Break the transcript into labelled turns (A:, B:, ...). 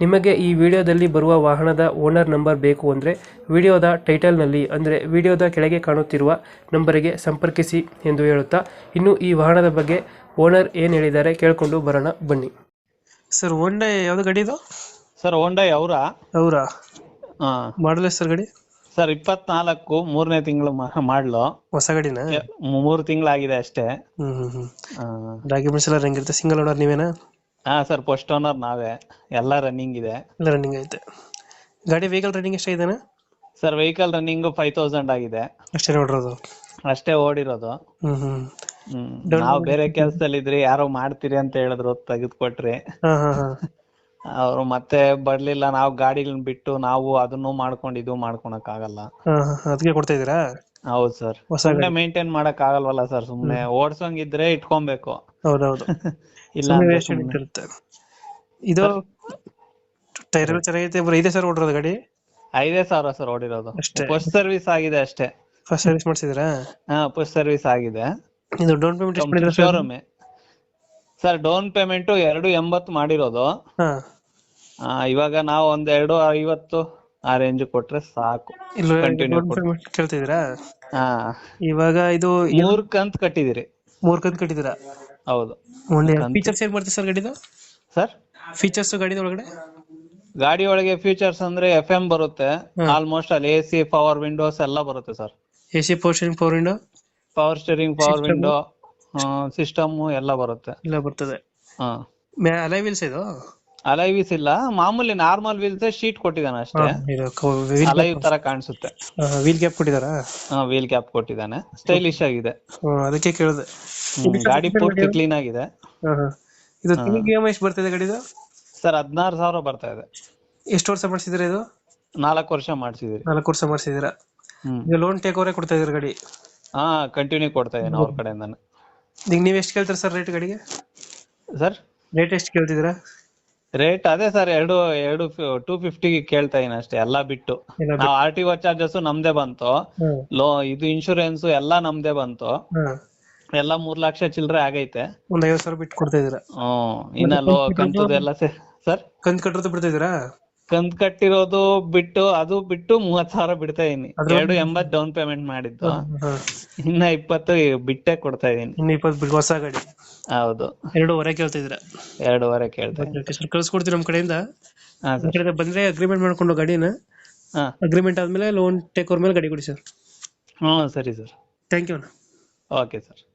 A: ನಿಮಗೆ ಈ ವಿಡಿಯೋದಲ್ಲಿ ಬರುವ ವಾಹನದ ಓನರ್ ನಂಬರ್ ಬೇಕು ಅಂದರೆ ವಿಡಿಯೋದ ಟೈಟಲ್ನಲ್ಲಿ ಅಂದರೆ ವಿಡಿಯೋದ ಕೆಳಗೆ ಕಾಣುತ್ತಿರುವ ನಂಬರಿಗೆ ಸಂಪರ್ಕಿಸಿ ಎಂದು ಹೇಳುತ್ತಾ ಇನ್ನು ಈ ವಾಹನದ ಬಗ್ಗೆ ಓನರ್ ಏನು ಹೇಳಿದ್ದಾರೆ ಕೇಳಿಕೊಂಡು ಬರೋಣ ಬನ್ನಿ. ಸರ್ ಹೋಂಡಾ ಯಾವ್ದು ಗಾಡಿ ಇದು?
B: ಸರ್ ಹೋಂಡೈ ಅವರ?
A: ಅವರಾ? ಮಾಡಲ್ ಸರ್ ಗಾಡಿ?
B: ಸರ್ ಇಪ್ಪತ್ನಾಲ್ಕು ಮೂರನೇ ತಿಂಗಳು ಮಾಡ್ಲು.
A: ಹೊಸ ಗಾಡಿನಾ?
B: ಮೂರು ತಿಂಗಳಾಗಿದೆ ಅಷ್ಟೇ.
A: ಹ್ಮ್ ಹ್ಮ್ ಹ್ಮ್. ಡಾಕ್ಯುಮೆಂಟ್ಸ್ ಎಲ್ಲ ಹೆಂಗಿರುತ್ತೆ? ಸಿಂಗಲ್ ಓನರ್ ನೀವೇನಾ?
B: ಹಾ ಸರ್ ಫಸ್ಟ್ ಓನರ್ ನಾವೇ. ಎಲ್ಲ ರನ್ನಿಂಗ್ ಇದೆ.
A: ಎಲ್ಲ ರನ್ನಿಂಗ್ ಐತೆ. ಗಾಡಿ vehicle running ಎಷ್ಟಾಗಿದ್ದಾನೆ
B: sir vehicle running five thousand ಆಗಿದೆ.
A: ಅಷ್ಟೇ ನೋಡಿರೋದು.
B: ಅಷ್ಟೇ ಓಡಿರೋದು.
A: ಹ್ಮ್ ಹ್ಮ್.
B: ಹ್ಮ್ ನಾವು ಬೇರೆ ಕೆಲ್ಸದಲ್ಲಿ ಇದ್ರಿ ಯಾರೋ ಮಾಡ್ತೀರಿ ಅಂತ ಹೇಳಿದ್ರು ತೆಗೆದುಕೊಟ್ರಿ.
A: ಹಾ ಹಾ ಹಾ.
B: ಅವ್ರು ಮತ್ತೆ ಬರ್ಲಿಲ್ಲ ನಾವು ಗಾಡಿಗಳನ್ನ ಬಿಟ್ಟು ನಾವು ಅದನ್ನು ಮಾಡ್ಕೊಂಡು ಇದು ಮಾಡ್ಕೊಳಕ್ ಆಗಲ್ಲ.
A: ಹಾ ಹಾ ಅದಕ್ಕೆ ಕೊಡ್ತಾ ಇದ್ದೀರಾ?
B: ಹೌದು ಸರ್.
A: ಹೊಸ
B: ಸುಮ್ನೆ ಮೇಂಟೈನ್ ಮಾಡಕ್ ಆಗಲ್ವಲ್ಲ ಸರ್ ಸುಮ್ನೆ ಓಡ್ಸಂಗಿದ್ರೆ ಇಟ್ಕೊಬೇಕು.
A: ಹೌದೌದು.
B: ಇಲ್ಲ
A: ಇರುತ್ತೆ. ಇದು ಟೈರ್ ಎಲ್ಲ ಚೆನ್ನಾಗೈತೆ ಬರೀ ಐದೇ ಸರ್ ಓಡಿರೋದು ಗಾಡಿ?
B: ಐದೇ ಸಾವಿರ ಸರ್ ಓಡಿರೋದು.
A: ಅಷ್ಟೇ.
B: ಫಸ್ಟ್ ಸರ್ವಿಸ್ ಆಗಿದೆ ಅಷ್ಟೇ.
A: ಫಸ್ಟ್ ಸರ್ವಿಸ್ ಮಾಡಿಸಿದ್ರಾ
B: ಹಾ ಫಸ್ಟ್ ಸರ್ವಿಸ್ ಆಗಿದೆ.
A: ಇದು ಡೌನ್ ಪೇಮೆಂಟ್ ಎಷ್ಟು ಮಾಡಿದ್ರೆ sir?
B: Showroom. Sir down payment ಎರಡು ಎಂಬತ್ತು ಮಾಡಿರೋದು. ಆ, ಇವಾಗ ನಾವು ಒಂದ್ ಎರಡು ಐವತ್ತು ಆ ರೇಂಜ್ ಕೊಟ್ರೆ ಸಾಕು.
A: ಕೇಳ್ತಿದ್ದೀರಾ? ಇವಾಗ ಇದು
B: ಮೂರ್ ಕಂತ್ ಕಟ್ಟಿದಿರಿ
A: ಮೂರ್ ಕಂತ್ ಕಟ್ಟಿದ್ದೀರಾ?
B: ಹೌದು.
A: ಒಂದು ಫೀಚರ್ಸ್ ಏನ್ ಬರ್ತದೆ ಸರ್ ಗಾಡಿದು?
B: ಸರ್?
A: ಫೀಚರ್ಸ್ ಗಾಡಿದ ಒಳಗಡೆ
B: ಗಾಡಿ ಒಳಗೆ ಫೀಚರ್ಸ್ ಅಂದ್ರೆ ಎಫ್ ಎಂ ಬರುತ್ತೆ. ಆಲ್ಮೋಸ್ಟ್ ಅಲ್ಲಿ ಎಸಿ ಸಿ ಪವರ್ ವಿಂಡೋಸ್ ಎಲ್ಲ ಬರುತ್ತೆ sir.
A: AC C power steering power window
B: power steering power window system ಎಲ್ಲ ಬರುತ್ತೆ.
A: ಎಲ್ಲ ಬರ್ತದೆ.
B: ಹಾ.
A: ಅಲೈ ವೀಲ್ಸ್ ಇದು?
B: ಅಲೈವಿಸ್ ಇಲ್ಲ. ಮಾಮೂಲಿ ನಾರ್ಮಲ್ ವೀಲ್ಸ್ ಶೀಟ್ ಕೊಟ್ಟಿದ್ದಾನೆ ಅಷ್ಟೇ. ಅಲೈವ್ ತರ ಕಾಣಿಸುತ್ತೆ.
A: ವೀಲ್ ಕ್ಯಾಪ್ ಕೊಟ್ಟಿದಾರ
B: ವೀಲ್ ಕ್ಯಾಪ್ ಕೊಟ್ಟಿದ್ದಾನೆ. ಸ್ಟೈಲಿಶ್ ಆಗಿದೆ.
A: ಅದಕ್ಕೆ ಕೇಳಿದೆ.
B: ಗಾಡಿ ಪೂರ್ತಿ ಕ್ಲೀನ್ ಆಗಿದೆ.
A: ಇದು ತಿಂಗಳಿಗೆ ಇ ಎಷ್ಟು ಬರ್ತಿದೆ ಗಾಡಿದು?
B: ಸರ್ ಹದಿನಾರು ಸಾವಿರ ಬರ್ತಾ ಇದೆ.
A: ಎಷ್ಟು ವರ್ಷ ಮಾಡಿಸಿದ್ರೆ ಇದು?
B: ನಾಲ್ಕು ವರ್ಷ ಮಾಡ್ಸಿದಿರಿ
A: ನಾಲ್ಕು ವರ್ಷ ಮಾಡಿಸಿದ್ದೀರಾ?
B: ಹ್ಮ್.
A: ಈಗ ಲೋನ್ ಟೇಕ್ ಓವರೇ ಕೊಡ್ತಾ ಇದ್ದೀರಾ ಗಾಡಿ?
B: ಹಾ ಕಂಟಿನ್ಯೂ ಕೊಡ್ತಾ ಇದ್ದೀನಿ ಅವ್ರ ಕಡೆಯಿಂದಾನೆ.
A: ಈಗ ನೀವು ಎಷ್ಟು ಕೇಳ್ತೀರಾ ಸರ್ ರೇಟ್ ಗಾಡಿಗೆ?
B: ಸರ್?
A: ರೇಟ್ ಎಷ್ಟು ಕೇಳ್ತಿದ್ದೀರಾ?
B: ರೇಟ್ ಅದೇ ಸರ್ ಎರಡು ಎರಡು ಟೂ ಫಿಫ್ಟಿಗೆ ಕೇಳ್ತಾ ಇದೀನಿ ಅಷ್ಟೇ ಎಲ್ಲಾ ಬಿಟ್ಟು. ನಾವ್ ಆರ್ ಟಿ ಒ ಚಾರ್ಜಸ್ ನಮ್ದೇ ಬಂತು. ಲೋ ಇದು ಇನ್ಶೂರೆನ್ಸ್ ಎಲ್ಲಾ ನಮ್ದೇ ಬಂತು. ಎಲ್ಲಾ ಮೂರ್ ಲಕ್ಷ ಚಿಲ್ಲರೆ ಆಗೈತೆ.
A: ಒಂದ್ ಐವತ್ ಸಾವಿರ ಬಿಟ್ಟು ಕೊಡ್ತಾ
B: ಹ್ಮ್ ಇನ್ನ ಲೋ ಕಂತದೆಲ್ಲ ಸರ್
A: ಕಂತ್ ಕಟ್ಟಿರೋದು ಬಿಡ್ತಾ ಇದ್ದೀರಾ?
B: ಕಂತ್ ಕಟ್ಟಿರೋದು ಬಿಟ್ಟು ಅದು ಬಿಟ್ಟು ಮೂವತ್ ಸಾವಿರ ಬಿಡ್ತಾ ಇದೀನಿ ಎರಡು ಎಂಬತ್ ಡೌನ್ ಪೇಮೆಂಟ್ ಮಾಡಿದ್ದು. ಇನ್ನ ಇಪ್ಪತ್ತು ಬಿಟ್ಟೆ ಕೊಡ್ತಾ ಇದೀನಿ
A: ಇನ್ನ ಇಪ್ಪತ್ತು ಹೊಸ ಗಾಡಿ.
B: ಹೌದು.
A: ಎರಡೂವರೆ ಕೇಳ್ತಿದ್ರ
B: ಎರಡೂವರೆ
A: ಕೇಳ್ತಾರೆ ಸರ್ ಕಳ್ಸ್ಕೊಡ್ತೀವಿ ನಮ್ಮ ಕಡೆಯಿಂದ?
B: ಆ
A: ನಮ್ಮ
B: ಸರ್
A: ಕಡೆಯಿಂದ ಬಂದ್ರೆ ಅಗ್ರಿಮೆಂಟ್ ಮಾಡ್ಕೊಂಡು ಗಾಡಿನ.
B: ಆ
A: ಅಗ್ರಿಮೆಂಟ್ ಆದ್ಮೇಲೆ ಲೋನ್ ಟೇಕ್ ಓವರ್ ಮೇಲೆ ಗಾಡಿ ಕೊಡಿ ಸರ್
B: ಹ್ಞೂ ಸರಿ sir
A: thank you
B: okay sir